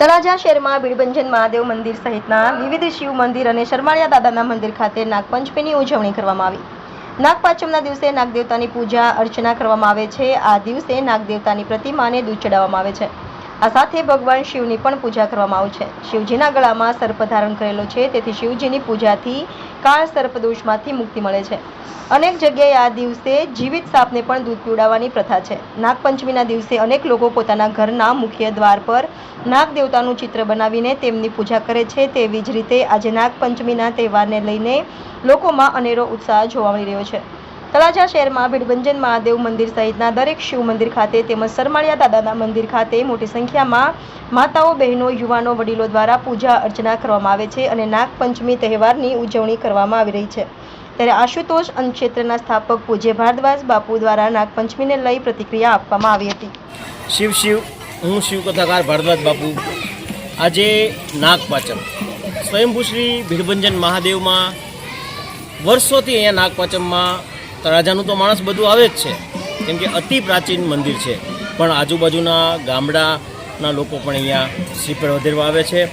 તળાજા શહેરમાં બીડબંજન મહાદેવ મંદિર સહિતના વિવિધ શિવ મંદિર અને શરમાળિયા દાદાના મંદિર ખાતે નાગપંચમીની ઉજવણી કરવામાં આવી. નાગપાંચમના દિવસે નાગદેવતાની પૂજા અર્ચના કરવામાં આવે છે. આ દિવસે નાગદેવતાની પ્રતિમાને દૂધ ચડાવવામાં આવે છે. આ સાથે ભગવાન શિવની પણ પૂજા કરવામાં આવે છે. શિવજીના ગળામાં સર્પ ધારણ કરેલો છે, તેથી શિવજીની પૂજાથી કાળ સર્પદોષમાંથી મુક્તિ મળે છે. અનેક જગ્યાએ આ દિવસે જીવિત સાપને પણ દૂધ પીવડાવવાની પ્રથા છે. નાગપંચમીના દિવસે અનેક લોકો પોતાના ઘરના મુખ્ય દ્વાર પર નાગ દેવતાનું ચિત્ર બનાવીને તેમની પૂજા કરે છે. તેવી જ રીતે આજે નાગપંચમીના તહેવારને લઈને લોકોમાં અનેરો ઉત્સાહ જોવા મળી રહ્યો છે. તળાજા શહેરમાં ભીડભંજન મહાદેવ મંદિર સહિતના દરેક શિવ મંદિર ખાતે તેમજ સરમાળિયા દાદાના મંદિર ખાતે મોટી સંખ્યામાં માતાઓ, બહેનો, યુવાનો, વડીલો દ્વારા પૂજા અર્ચના કરવામાં આવે છે અને નાગપંચમી તહેવારની ઉજવણી કરવામાં આવી રહી છે. ત્યારે આશુતોષ અન્નક્ષેત્રના સ્થાપક પૂજ્ય ભારદ્વાજ બાપુ દ્વારા નાગપંચમીને લઈ પ્રતિક્રિયા આપવામાં આવી હતી. શિવ શિવ, હું શિવ કથાકાર ભારદ્વાજ બાપુ. આજે નાગપાચમ સ્વયંભૂ શ્રી ભીડભંજન મહાદેવમાં વર્ષોથી અહીંયા નાગપાચમમાં તળાજાનું તો માણસ બધું આવે જ છે. કેમ કે અતિ પ્રાચીન મંદિર છે. પણ આજુબાજુના ગામડાના લોકો પણ અહીંયા શ્રીફળ વધેરવા આવે છે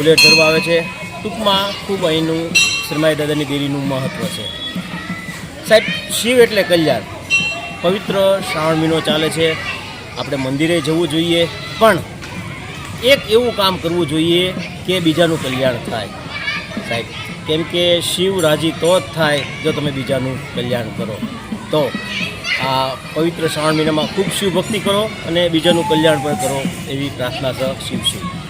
ઉલેટ ધરવા આવે છે. ટૂંકમાં ખૂબ અહીંનું શરમાઈ દાદાની દેરીનું મહત્ત્વ છે. સાહેબ, શિવ એટલે કલ્યાણ. પવિત્ર શ્રાવણ મહિનો ચાલે છે. આપણે મંદિરે જવું જોઈએ. પણ એક એવું કામ કરવું જોઈએ કે બીજાનું કલ્યાણ થાય. સાહેબ. કેમ કે શિવ રાજી તો જ થાય જો તમે બીજાનું કલ્યાણ કરો. તો આ પવિત્ર શ્રાવણ મહિનામાં ખૂબ શિવ ભક્તિ કરો અને બીજાનું કલ્યાણ પણ કરો એવી પ્રાર્થના છે શિવ શિવ